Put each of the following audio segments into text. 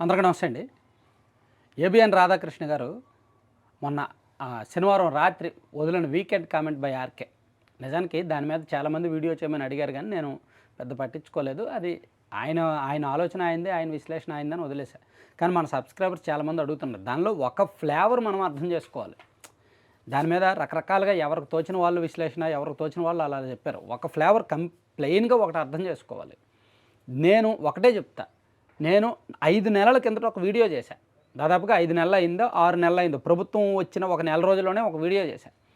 అందరికీ నమస్తే అండి. ఏబిఎన్ రాధాకృష్ణ గారు మొన్న శనివారం రాత్రి వదిలిన వీకెండ్ కామెంట్ బై ఆర్కే. నిజానికి దాని మీద చాలామంది వీడియో చేయమని అడిగారు కానీ నేను పెద్ద పట్టించుకోలేదు. అది ఆయన ఆయన ఆలోచన అయింది ఆయన విశ్లేషణ అయిందని వదిలేసా కానీ మన సబ్స్క్రైబర్స్ చాలామంది అడుగుతున్నారు. దానిలో ఒక ఫ్లేవర్ మనం అర్థం చేసుకోవాలి. దాని మీద రకరకాలుగా ఎవరికి తోచిన వాళ్ళు విశ్లేషణ ఎవరికి తోచిన వాళ్ళు అలా చెప్పారు. ఒక ఫ్లేవర్ కం ప్లెయిన్గా ఒకటి అర్థం చేసుకోవాలి. నేను ఒకటే చెప్తా. నేను ఐదు నెలల కిందట ఒక వీడియో చేశాను దాదాపుగా ఐదు నెలలు అయిందో ఆరు నెలలు అయిందో. ప్రభుత్వం వచ్చిన ఒక నెల రోజుల్లోనే ఒక వీడియో చేశాను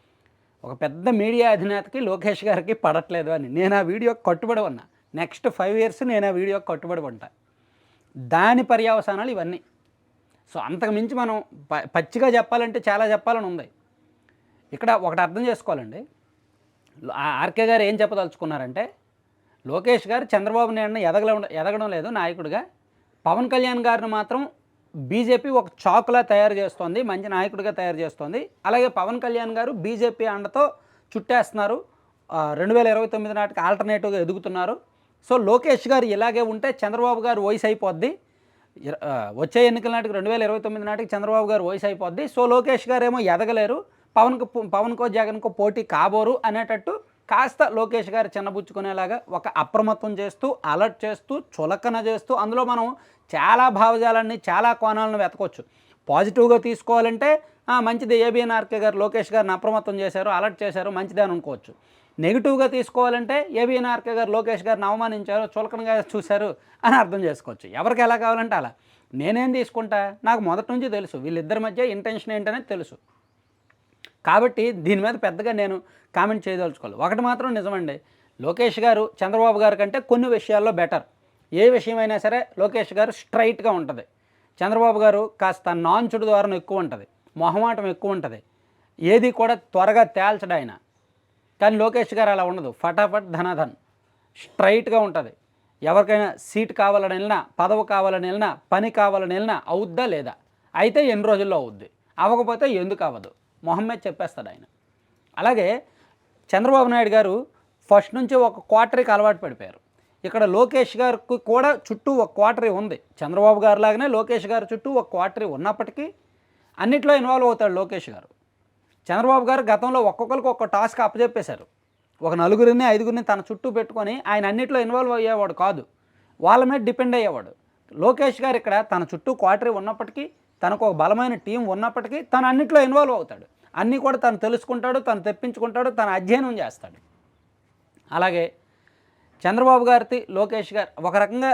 ఒక పెద్ద మీడియా అధినేతకి లోకేష్ గారికి పడట్లేదు అని. నేను ఆ వీడియో కట్టుబడి ఉన్నా. నెక్స్ట్ ఫైవ్ ఇయర్స్ నేను ఆ వీడియో కట్టుబడి ఉంటా. దాని పర్యవసానాలు ఇవన్నీ. సో అంతకు మించి మనం ప- పచ్చిగా చెప్పాలంటే చాలా చెప్పాలని ఉంది. ఇక్కడ ఒకటి అర్థం చేసుకోవాలండి. ఆ- ఆర్కే గారు ఏం చెప్పదలుచుకున్నారంటే లోకేష్ గారు చంద్రబాబు నాయుడిని ఎదగల ఎదగడం లేదు నాయకుడిగా. పవన్ కళ్యాణ్ గారిని మాత్రం బీజేపీ ఒక చాకులా తయారు చేస్తోంది మంచి నాయకుడిగా తయారు చేస్తోంది. అలాగే పవన్ కళ్యాణ్ గారు బీజేపీ అండతో చుట్టేస్తున్నారు. రెండు వేల ఇరవై తొమ్మిది నాటికి ఆల్టర్నేటివ్గా ఎదుగుతున్నారు. సో లోకేష్ గారు ఇలాగే ఉంటే చంద్రబాబు గారు వయసు అయిపోద్ది. వచ్చే ఎన్నికల నాటికి రెండు వేల ఇరవై తొమ్మిది నాటికి చంద్రబాబు గారు వయసు అయిపోద్ది. సో లోకేష్ గారు ఏమో ఎదగలేరు. పవన్కు పవన్కో జగన్కో పోటీ కాబోరు అనేటట్టు కాస్త లోకేష్ గారు చిన్నబుచ్చుకునేలాగా ఒక అప్రమత్తం చేస్తూ అలర్ట్ చేస్తూ చులకన చేస్తూ అందులో మనం చాలా భావజాలాన్ని చాలా కోణాలను వెతకొచ్చు. పాజిటివ్గా తీసుకోవాలంటే మంచిది. ఏబిఎన్ ఆర్కే గారు లోకేష్ గారిని అప్రమత్తం చేశారు అలర్ట్ చేశారు మంచిదే అని అనుకోవచ్చు. నెగిటివ్గా తీసుకోవాలంటే ఏబిఎన్ ఆర్కే గారు లోకేష్ గారిని అవమానించారు చులకనగా చూశారు అని అర్థం చేసుకోవచ్చు. ఎవరికి ఎలా కావాలంటే అలా. నేనేం తీసుకుంటా? నాకు మొదటి నుంచి తెలుసు. వీళ్ళిద్దరి మధ్య ఇంటెన్షన్ ఏంటనేది తెలుసు. కాబట్టి దీని మీద పెద్దగా నేను కామెంట్ చేయదలుచుకోవాలి ఒకటి మాత్రం నిజమండి. లోకేష్ గారు చంద్రబాబు గారి కంటే కొన్ని విషయాల్లో బెటర్ ఏ విషయమైనా సరే లోకేష్ గారు స్ట్రైట్గా ఉంటుంది. చంద్రబాబు గారు కాస్త నాంచుడు ద్వారా ఎక్కువ ఉంటుంది. మొహమాటం ఎక్కువ ఉంటుంది. ఏది కూడా త్వరగా తేల్చడు ఆయన. కానీ లోకేష్ గారు అలా ఉండదు. ఫటాఫట్ ధనాధన్. స్ట్రైట్గా ఉంటుంది. ఎవరికైనా సీట్ కావాలని వెళ్ళినా పదవి కావాలని వెళ్ళినా పని కావాలని వెళ్ళినా అవుద్దా లేదా? అయితే ఎన్ని రోజుల్లో అవుద్ది? అవ్వకపోతే ఎందుకు అవ్వదు? మొహమ్మద్ చెప్పేస్తాడు ఆయన. అలాగే చంద్రబాబు నాయుడు గారు ఫస్ట్ నుంచి ఒక క్వార్టరీకి అలవాటు పడిపోయారు. ఇక్కడ లోకేష్ గారికి కూడా చుట్టూ ఒక క్వార్టరీ ఉంది. చంద్రబాబు గారు లాగానే లోకేష్ గారు చుట్టూ ఒక క్వార్టరీ ఉన్నప్పటికీ అన్నిట్లో ఇన్వాల్వ్ అవుతాడు లోకేష్ గారు. చంద్రబాబు గారు గతంలో ఒక్కొక్కరికి ఒక్క టాస్క్ అప్పచెప్పేశారు ఒక నలుగురిని ఐదుగురిని తన చుట్టూ పెట్టుకొని ఆయన అన్నిట్లో ఇన్వాల్వ్ అయ్యేవాడు కాదు. వాళ్ళ మీద డిపెండ్ అయ్యేవాడు. లోకేష్ గారు ఇక్కడ తన చుట్టూ క్వార్టరీ ఉన్నప్పటికీ తనకు ఒక బలమైన టీం ఉన్నప్పటికీ తను అన్నింటిలో ఇన్వాల్వ్ అవుతాడు. అన్నీ కూడా తను తెలుసుకుంటాడు తను తెప్పించుకుంటాడు తను అధ్యయనం చేస్తాడు. అలాగే చంద్రబాబు గారి లోకేష్ గారు ఒక రకంగా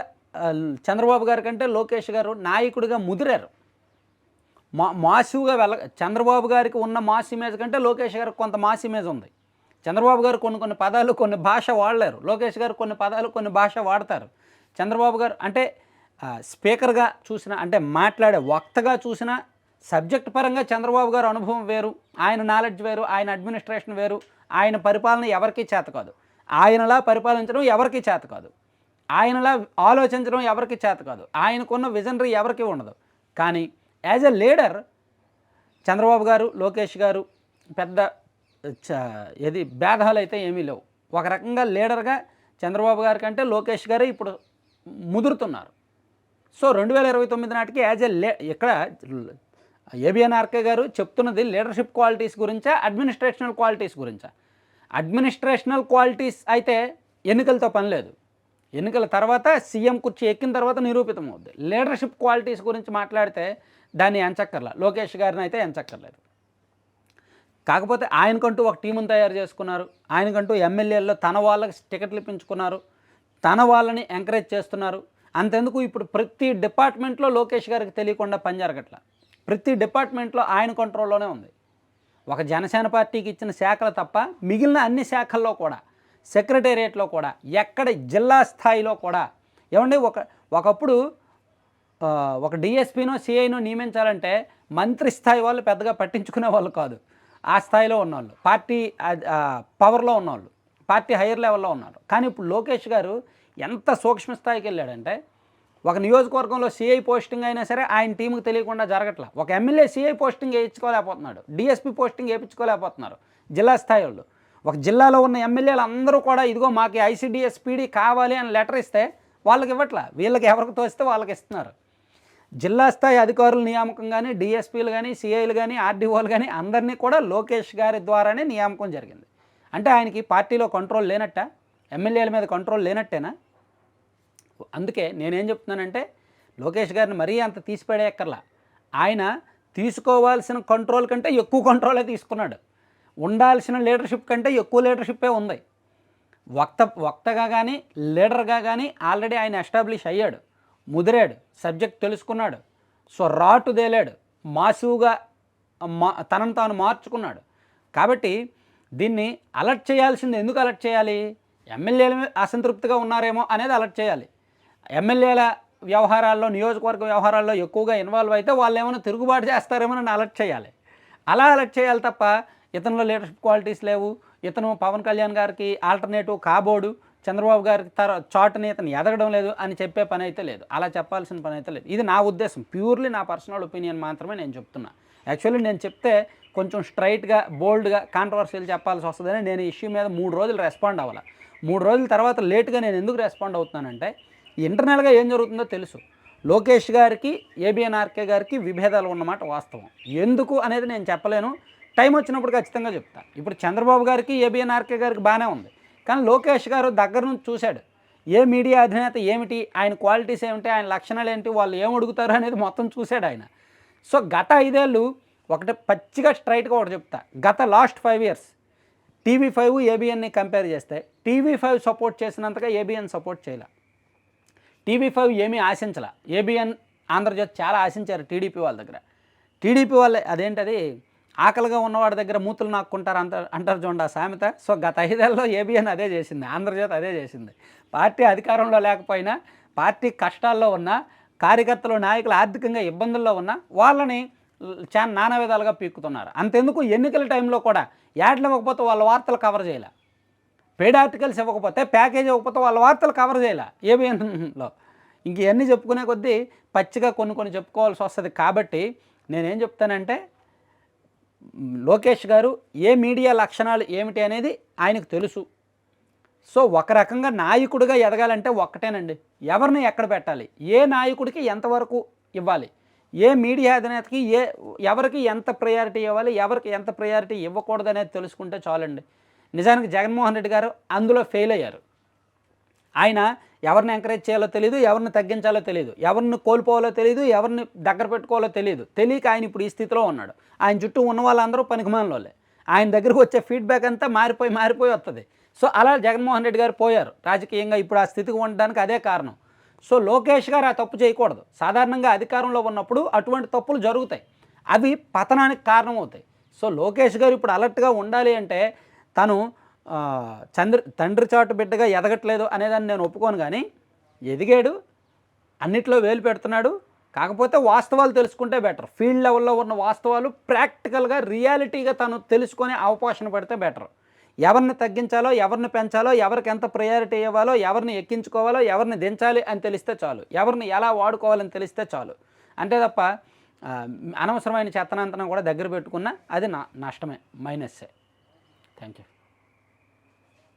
చంద్రబాబు గారి కంటే లోకేష్ గారు నాయకుడిగా ముదిరారు. మా మాసుగా వెళ్ళ చంద్రబాబు గారికి ఉన్న మాస్ ఇమేజ్ కంటే లోకేష్ గారికి కొంత మాస్ ఇమేజ్ ఉంది. చంద్రబాబు గారు కొన్ని కొన్ని పదాలు కొన్ని భాష వాడలేరు. లోకేష్ గారు కొన్ని పదాలు కొన్ని భాష వాడతారు. చంద్రబాబు గారు అంటే స్పీకర్గా చూసిన అంటే మాట్లాడే వక్తగా చూసిన సబ్జెక్ట్ పరంగా చంద్రబాబు గారు అనుభవం వేరు ఆయన నాలెడ్జ్ వేరు ఆయన అడ్మినిస్ట్రేషన్ వేరు ఆయన పరిపాలన ఎవరికీ చేత కాదు. ఆయనలా పరిపాలించడం ఎవరికీ చేత కాదు. ఆయనలా ఆలోచించడం ఎవరికి చేత కాదు. ఆయనకున్న విజనరీ ఎవరికి ఉండదు. కానీ యాజ్ ఎ లీడర్ చంద్రబాబు గారు లోకేష్ గారు పెద్ద చ- ఏది భేదాలు అయితే ఏమీ లేవు. ఒక రకంగా లీడర్గా చంద్రబాబు గారి కంటే లోకేష్ గారే ఇప్పుడు ముదురుతున్నారు. సో రెండు వేల ఇరవై తొమ్మిది నాటికి యాజ్ ఎ లే ఇక్కడ ఏబిఎన్ ఆర్కే గారు చెప్తున్నది లీడర్షిప్ క్వాలిటీస్ గురించా అడ్మినిస్ట్రేషనల్ క్వాలిటీస్ గురించా? అడ్మినిస్ట్రేషనల్ క్వాలిటీస్ అయితే ఎన్నికలతో పని లేదు. ఎన్నికల తర్వాత సీఎం కుర్చీ ఎక్కిన తర్వాత నిరూపితం అవుద్ది లీడర్షిప్ క్వాలిటీస్ గురించి మాట్లాడితే దాన్ని ఎంచక్కర్లా. లోకేష్ గారిని అయితే ఎంచక్కర్లేదు. కాకపోతే ఆయనకంటూ ఒక టీమును తయారు చేసుకున్నారు. ఆయనకంటూ ఎమ్మెల్యేల్లో తన వాళ్ళకి టికెట్లు ఇప్పించుకున్నారు. తన వాళ్ళని ఎంకరేజ్ చేస్తున్నారు. అంతెందుకు ఇప్పుడు ప్రతి డిపార్ట్మెంట్లో లోకేష్ గారికి తెలియకుండా పని జరగట్ల. ప్రతి డిపార్ట్మెంట్లో ఆయన కంట్రోల్లోనే ఉంది. ఒక జనసేన పార్టీకి ఇచ్చిన శాఖలు తప్ప మిగిలిన అన్ని శాఖల్లో కూడా సెక్రటేరియట్లో కూడా ఎక్కడ జిల్లా స్థాయిలో కూడా ఏమండి ఒక ఒకప్పుడు ఒక డిఎస్పీనో సిఐనో నియమించాలంటే మంత్రి స్థాయి వాళ్ళు పెద్దగా పట్టించుకునే వాళ్ళు కాదు. ఆ స్థాయిలో ఉన్నవాళ్ళు పార్టీ పవర్లో ఉన్నవాళ్ళు పార్టీ హైయర్ లెవెల్లో ఉన్నారు కానీ ఇప్పుడు లోకేష్ గారు ఎంత సూక్ష్మ స్థాయికి వెళ్ళాడంటే ఒక నియోజకవర్గంలో సిఐ పోస్టింగ్ అయినా సరే ఆయన టీంకి తెలియకుండా జరగట్లా. ఒక ఎమ్మెల్యే సిఐ పోస్టింగ్ వేయించుకోలేకపోతున్నాడు. డిఎస్పీ పోస్టింగ్ వేయించుకోలేకపోతున్నారు జిల్లా స్థాయి వాళ్ళు. ఒక జిల్లాలో ఉన్న ఎమ్మెల్యేలు అందరూ కూడా ఇదిగో మాకు ఐసీడీఎస్ పీడీ కావాలి అని లెటర్ ఇస్తే వాళ్ళకి ఇవ్వట్లా. వీళ్ళకి ఎవరికి తోస్తే వాళ్ళకి ఇస్తున్నారు. జిల్లా స్థాయి అధికారుల నియామకం కానీ డిఎస్పీలు కానీ సిఐలు కానీ ఆర్డీఓలు కానీ అందరినీ కూడా లోకేష్ గారి ద్వారానే నియామకం జరిగింది. అంటే ఆయనకి పార్టీలో కంట్రోల్ లేనట్ట? ఎమ్మెల్యేల మీద కంట్రోల్ లేనట్టేనా? అందుకే నేనేం చెప్తున్నానంటే లోకేష్ గారిని మరీ అంత తీసిపడేయక్కర్లా. ఆయన తీసుకోవాల్సిన కంట్రోల్ కంటే ఎక్కువ కంట్రోలే తీసుకున్నాడు. ఉండాల్సిన లీడర్షిప్ కంటే ఎక్కువ లీడర్షిప్పే ఉంది. వక్త వక్తగా కానీ లీడర్గా కానీ ఆల్రెడీ ఆయన ఎస్టాబ్లిష్ అయ్యాడు. ముదిరాడు. సబ్జెక్ట్ తెలుసుకున్నాడు. సో రాటు తేలాడు. మాసువుగా మా తనను తాను మార్చుకున్నాడు. కాబట్టి దీన్ని అలర్ట్ చేయాల్సింది ఎందుకు అలర్ట్ చేయాలి? ఎమ్మెల్యేలు అసంతృప్తిగా ఉన్నారేమో అనేది అలర్ట్ చేయాలి. ఎమ్మెల్యేల వ్యవహారాల్లో నియోజకవర్గ వ్యవహారాల్లో ఎక్కువగా ఇన్వాల్వ్ అయితే వాళ్ళు ఏమైనా తిరుగుబాటు చేస్తారేమో నన్ను అలర్ట్ చేయాలి. అలా అలర్ట్ చేయాలి తప్ప ఇతనిలో లీడర్షిప్ క్వాలిటీస్ లేవు. ఇతను పవన్ కళ్యాణ్ గారికి ఆల్టర్నేటివ్ కాబోడు చంద్రబాబు గారికి తర చాటుని ఇతను ఎదగడం లేదు అని చెప్పే పని అయితే లేదు. అలా చెప్పాల్సిన పని అయితే లేదు. ఇది నా ఉద్దేశం. ప్యూర్లీ నా పర్సనల్ ఒపీనియన్ మాత్రమే నేను చెప్తున్నా. యాక్చువల్లీ నేను చెప్తే కొంచెం స్ట్రైట్గా బోల్డ్గా కాంట్రవర్సీలు చెప్పాల్సి వస్తుందని నేను ఇష్యూ మీద మూడు రోజులు రెస్పాండ్ అవ్వాలి. మూడు రోజుల తర్వాత లేట్గా నేను ఎందుకు రెస్పాండ్ అవుతున్నానంటే ఇంటర్నల్గా ఏం జరుగుతుందో తెలుసు. లోకేష్ గారికి ఏబిఎన్ఆర్కే గారికి విభేదాలు ఉన్నమాట వాస్తవం. ఎందుకు అనేది నేను చెప్పలేను. టైం వచ్చినప్పుడు ఖచ్చితంగా చెప్తా. ఇప్పుడు చంద్రబాబు గారికి ఏబిఎన్ఆర్కే గారికి బాగానే ఉంది. కానీ లోకేష్ గారు దగ్గర నుంచి చూశాడు. ఏ మీడియా అధినేత ఏమిటి ఆయన క్వాలిటీస్ ఏమిటి ఆయన లక్షణాలు ఏంటి వాళ్ళు ఏం అడుగుతారు అనేది మొత్తం చూశాడు ఆయన. సో గత ఐదేళ్ళు ఒకటి పచ్చిగా స్ట్రైట్గా ఒకటి చెప్తా. గత last five years TV five ఏబిఎన్ని compare చేస్తే టీవీ ఫైవ్ సపోర్ట్ చేసినంతగా ఏబిఎన్ సపోర్ట్ చేయలే. టీవీ ఫైవ్ ఏమీ ఆశించాల. ఏబిఎన్ ఆంధ్రజ్యోతి చాలా ఆశించారు టీడీపీ వాళ్ళ దగ్గర. టీడీపీ వాళ్ళే అదేంటది? ఆకలిగా ఉన్నవాడి దగ్గర మూతులు నాక్కుంటారు అంట అంటారు చూడండి ఆ సామెత. సో గత ఐదేళ్ళలో ఏబిఎన్ అదే చేసింది ఆంధ్రజ్యోతి అదే చేసింది. పార్టీ అధికారంలో లేకపోయినా పార్టీ కష్టాల్లో ఉన్న కార్యకర్తలు నాయకులు ఆర్థికంగా ఇబ్బందుల్లో ఉన్న వాళ్ళని చాలా నానా విధాలుగా పీక్కుతున్నారు. అంతెందుకు? ఎన్నికల టైంలో కూడా యాడ్లు ఇవ్వకపోతే వాళ్ళ వార్తలు కవర్ చేయలే. పెయిడ్ ఆర్టికల్స్ ఇవ్వకపోతే ప్యాకేజ్ ఇవ్వకపోతే వాళ్ళ వార్తలు కవర్ చేయాల? ఏబిఎన్లో ఇంక ఇవన్నీ చెప్పుకునే కొద్దీ పచ్చిగా కొన్ని కొన్ని చెప్పుకోవాల్సి వస్తుంది. కాబట్టి నేనేం చెప్తానంటే లోకేష్ గారు ఏ మీడియా లక్షణాలు ఏమిటి అనేది ఆయనకు తెలుసు. సో ఒక రకంగా నాయకుడిగా ఎదగాలంటే ఒక్కటేనండి. ఎవరిని ఎక్కడ పెట్టాలి? ఏ నాయకుడికి ఎంతవరకు ఇవ్వాలి? ఏ మీడియా అధినేతకి ఏ ఎవరికి ఎంత ప్రయారిటీ ఇవ్వాలి? ఎవరికి ఎంత ప్రయారిటీ ఇవ్వకూడదు అనేది తెలుసుకుంటే చాలండి. నిజానికి జగన్మోహన్ రెడ్డి గారు అందులో ఫెయిల్ అయ్యారు. ఆయన ఎవరిని ఎంకరేజ్ చేయాలో తెలియదు ఎవరిని తగ్గించాలో తెలియదు ఎవరిని కోల్పోవాలో తెలియదు ఎవరిని దగ్గర పెట్టుకోవాలో తెలియదు తెలియక ఆయన ఇప్పుడు ఈ స్థితిలో ఉన్నాడు. ఆయన చుట్టూ ఉన్న వాళ్ళందరూ పనికిమాలోలే ఆయన దగ్గరకు వచ్చే ఫీడ్బ్యాక్ అంతా మారిపోయి మారిపోయి వస్తుంది సో అలా జగన్మోహన్ రెడ్డి గారు పోయారు. రాజకీయంగా ఇప్పుడు ఆ స్థితికి ఉండడానికి అదే కారణం. సో లోకేష్ గారు ఆ తప్పు చేయకూడదు. సాధారణంగా అధికారంలో ఉన్నప్పుడు అటువంటి తప్పులు జరుగుతాయి. అవి పతనానికి కారణం అవుతాయి సో లోకేష్ గారు ఇప్పుడు అలర్ట్గా ఉండాలి అంటే తను చంద్ర తండ్రి చాటు బిడ్డగా ఎదగట్లేదు అనేదాన్ని నేను ఒప్పుకోను కానీ ఎదిగాడు అన్నిట్లో వేలు పెడుతున్నాడు. కాకపోతే వాస్తవాలు తెలుసుకుంటే బెటర్. ఫీల్డ్ లెవెల్లో ఉన్న వాస్తవాలు ప్రాక్టికల్గా రియాలిటీగా తను తెలుసుకొని అవకాశం పడితే బెటర్. ఎవరిని తగ్గించాలో ఎవరిని పెంచాలో ఎవరికి ఎంత ప్రయారిటీ ఇవ్వాలో ఎవరిని ఎక్కించుకోవాలో ఎవరిని దించాలి అని తెలిస్తే చాలు. ఎవరిని ఎలా వాడుకోవాలని తెలిస్తే చాలు. అంతే తప్ప అనవసరమైన చెత్తనంతనం కూడా దగ్గర పెట్టుకున్నా అది నా నష్టమే మైనస్సే. Thank you.